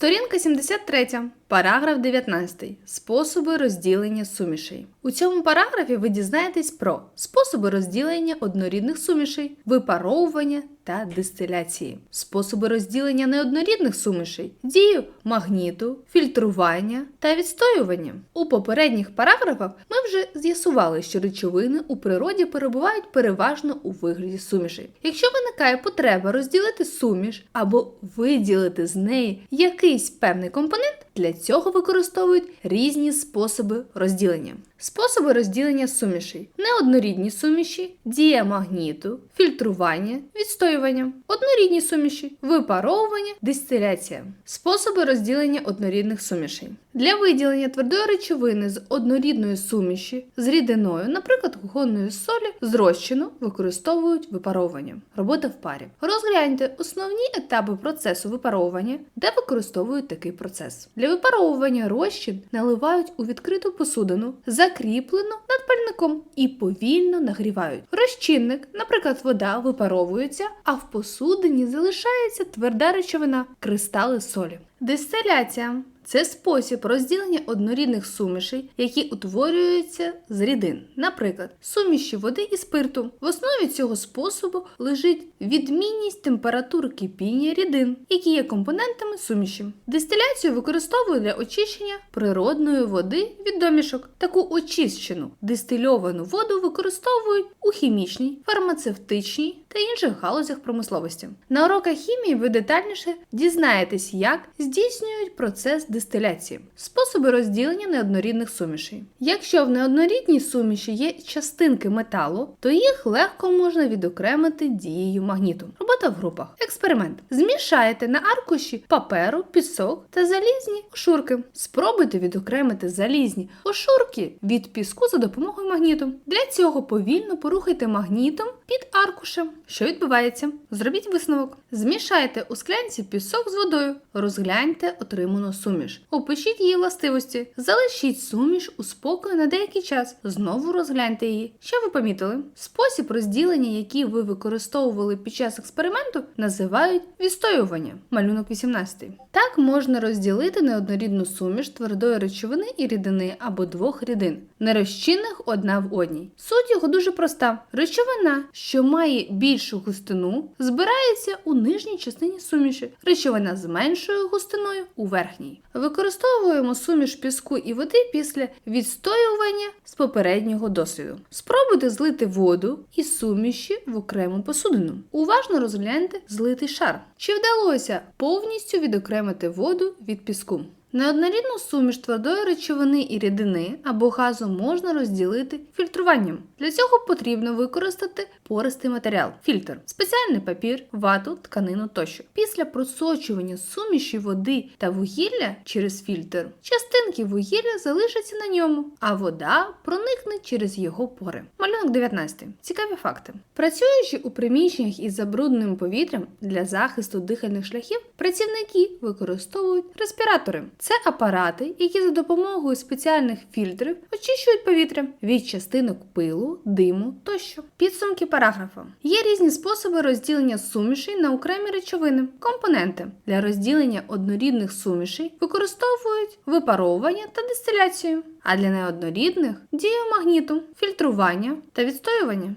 Сторінка 73, параграф 19. Способи розділення сумішей. У цьому параграфі ви дізнаєтесь про способи розділення однорідних сумішей, випаровування та дистиляції, способи розділення неоднорідних сумішей, дію магніту, фільтрування та відстоювання. У попередніх параграфах ми вже з'ясували, що речовини у природі перебувають переважно у вигляді сумішей. Якщо виникає потреба розділити суміш або виділити з неї якийсь певний компонент, для цього використовують різні способи розділення. Способи розділення сумішей: неоднорідні суміші, дія магніту, фільтрування, відстоювання, однорідні суміші, випаровування, дистиляція. Способи розділення однорідних сумішей. Для виділення твердої речовини з однорідної суміші з рідиною, наприклад, кухонної солі, з розчину використовують випаровування. Робота в парі. Розгляньте основні етапи процесу випаровування, де використовують такий процес. Для випаровування розчин наливають у відкриту посудину, закріплену над пальником і повільно нагрівають. Розчинник, наприклад, вода, випаровується, а в посудині залишається тверда речовина кристали солі. Дистиляція це спосіб розділення однорідних сумішей, які утворюються з рідин, наприклад, суміші води і спирту. В основі цього способу лежить відмінність температур кипіння рідин, які є компонентами суміші. Дистиляцію використовують для очищення природної води від домішок. Таку очищену дистильовану воду використовують у хімічній, фармацевтичній та інших галузях промисловості. На уроках хімії ви детальніше дізнаєтесь, як здійснюють процес дистиляції, способи розділення неоднорідних сумішей. Якщо в неоднорідній суміші є частинки металу, то їх легко можна відокремити дією магніту. Робота в групах. Експеримент. Змішайте на аркуші паперу, пісок та залізні ошурки. Спробуйте відокремити залізні ошурки від піску за допомогою магніту. Для цього повільно порухайте магнітом під аркушем. Що відбувається? Зробіть висновок. Змішайте у склянці пісок з водою. Розгляньте отриману суміш. Опишіть її властивості. Залишіть суміш у спокою на деякий час. Знову розгляньте її. Що ви помітили? Спосіб розділення, який ви використовували під час експерименту, називають відстоювання. Малюнок 18. Так можна розділити неоднорідну суміш твердої речовини і рідини або двох рідин, нерозчинних одна в одній. Суть його дуже проста: речовина, що має більшу густину, збирається у нижній частині суміші, речовина з меншою густиною у верхній. Використовуємо суміш піску і води після відстоювання з попереднього досвіду. Спробуйте злити воду і суміші в окрему посудину. Уважно розгляньте злитий шар. Чи вдалося повністю відокремити воду від піску? Неоднорідну суміш твердої речовини і рідини або газу можна розділити фільтруванням. Для цього потрібно використати пористий матеріал фільтр, спеціальний папір, вату, тканину тощо. Після просочування суміші води та вугілля через фільтр частинки вугілля залишаться на ньому, а вода проникне через його пори. Малюнок 19. Цікаві факти. Працюючи у приміщеннях із забрудненим повітрям для захисту дихальних шляхів, працівники використовують респіратори. Це апарати, які за допомогою спеціальних фільтрів очищують повітря від частинок пилу, диму тощо. Підсумки параграфа. Є різні способи розділення сумішей на окремі речовини, компоненти. Для розділення однорідних сумішей використовують випаровування та дистиляцію, а для неоднорідних дію магніту, фільтрування та відстоювання.